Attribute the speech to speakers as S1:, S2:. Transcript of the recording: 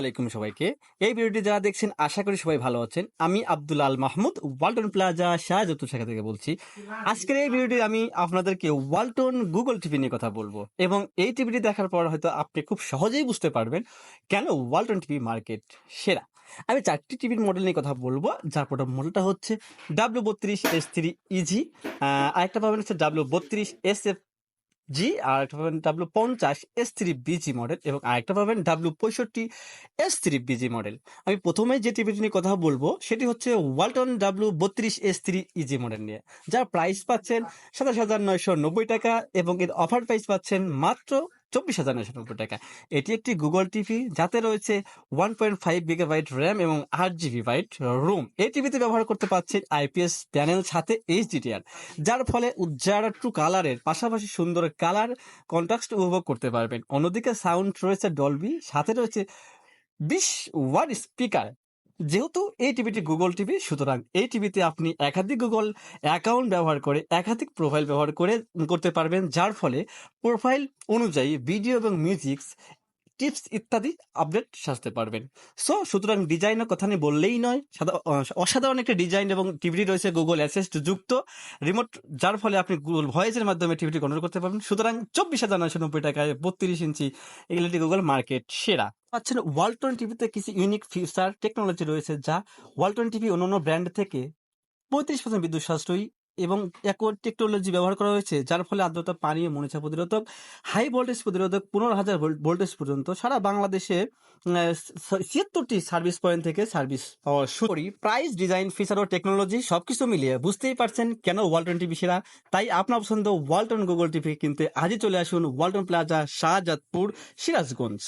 S1: আলাইকুম সবাইকে। এই ভিডিওটি যারা দেখছেন, আশা করি সবাই ভালো আছেন। আমি আব্দুল আল মাহমুদ, ওয়ালটন প্লাজা শাহজাতুর শাখা থেকে বলছি। আজকের এই ভিডিওটি আমি আপনাদেরকে ওয়ালটন গুগল টিভি নিয়ে কথা বলব এবং এই টিভিটি দেখার পর হয়তো আপনি খুব সহজেই বুঝতে পারবেন কেন ওয়ালটন টিভি মার্কেট সেরা। আমি চারটি টিভির মডেল নিয়ে কথা বলব, যার প্রথম মডেলটা হচ্ছে ডাব্লিউ বত্রিশ এস থ্রি ইজি আরেকটা পাবেন হচ্ছে ডাব্লিউ বত্রিশ এস এফ জি, আর একটা পাবেন ডাব্লু পঞ্চাশ এস থ্রি বিজি মডেল এবং আরেকটা পাবেন ডাব্লু পঁয়ষট্টি এস থ্রি বিজি মডেল আমি প্রথমে যে টিভিটি নিয়ে কথা বলব, সেটি হচ্ছে ওয়ালটন ডাব্লু বত্রিশ এস থ্রি ইজি মডেল নিয়ে। যার প্রাইস পাচ্ছেন সাতাশ হাজার নয়শো নব্বই টাকা এবং এর অফার প্রাইস পাচ্ছেন মাত্র চব্বিশ হাজার নয়শো নব্বই টাকা। এটি একটি গুগল টিভি যাতে রয়েছে one point five gigabyte RAM এবং আট জিবি বাইট রুম এই টিভিতে ব্যবহার করতে পারছেন আইপিএস প্যানেল সাথে এইচডিটিআর যার ফলে উজ্জ্বল ট্রু কালারের পাশাপাশি সুন্দর কালার কন্ট্রাস্ট উপভোগ করতে পারবেন। অন্যদিকে সাউন্ড রয়েছে ডলবি সাথে রয়েছে বিশ ওয়াট স্পিকার যেহেতু এই টিভিটি গুগল টিভি সুতরাং এই টিভিতে আপনি একাধিক গুগল অ্যাকাউন্ট ব্যবহার করে একাধিক প্রোফাইল ব্যবহার করে করতে পারবেন, যার ফলে প্রোফাইল অনুযায়ী ভিডিও এবং মিউজিক টিপস ইত্যাদি আপডেট সাজতে পারবেন। সো সুতরাং ডিজাইনের কথা নিয়ে বললেই নয় অসাধারণ একটা ডিজাইন এবং টিভিটি রয়েছে গুগল অ্যাসেস্ট যুক্ত রিমোট যার ফলে আপনি গুগল ভয়েসের মাধ্যমে টিভিটি কন্ট্রোল করতে পারবেন। সুতরাং চব্বিশ হাজার নয়শো নব্বই টাকায় বত্রিশ ইঞ্চি এগুলোটি গুগল মার্কেট সেরা। পাচ্ছেন ওয়ালটন টিভিতে কিছু ইউনিক ফিচার টেকনোলজি রয়েছে যা ওয়ালটন টিভি অন্যান্য ব্র্যান্ড থেকে পঁয়ত্রিশ পার্সেন্ট বিদ্যুৎ সাশ্রয়ী এবং একর টেকনোলজি ব্যবহার করা হয়েছে, যার ফলে আর্দ্রতা, পানি ও প্রতিরোধক হাই ভোল্টেজ প্রতিরোধক পনেরো হাজার ভোল্টেজ পর্যন্ত সারা বাংলাদেশে ছিয়াত্তরটি সার্ভিস পয়েন্ট থেকে সার্ভিস শুরু প্রাইস ডিজাইন ফিচার ও টেকনোলজি সবকিছু মিলিয়ে বুঝতেই পারছেন কেন ওয়ালটন টিভি সেরা। তাই আপনার পছন্দ ওয়ালটন গুগল টিভি কিনতে আজই চলে আসুন ওয়ালটন প্লাজা শাহজাদপুর, সিরাজগঞ্জ।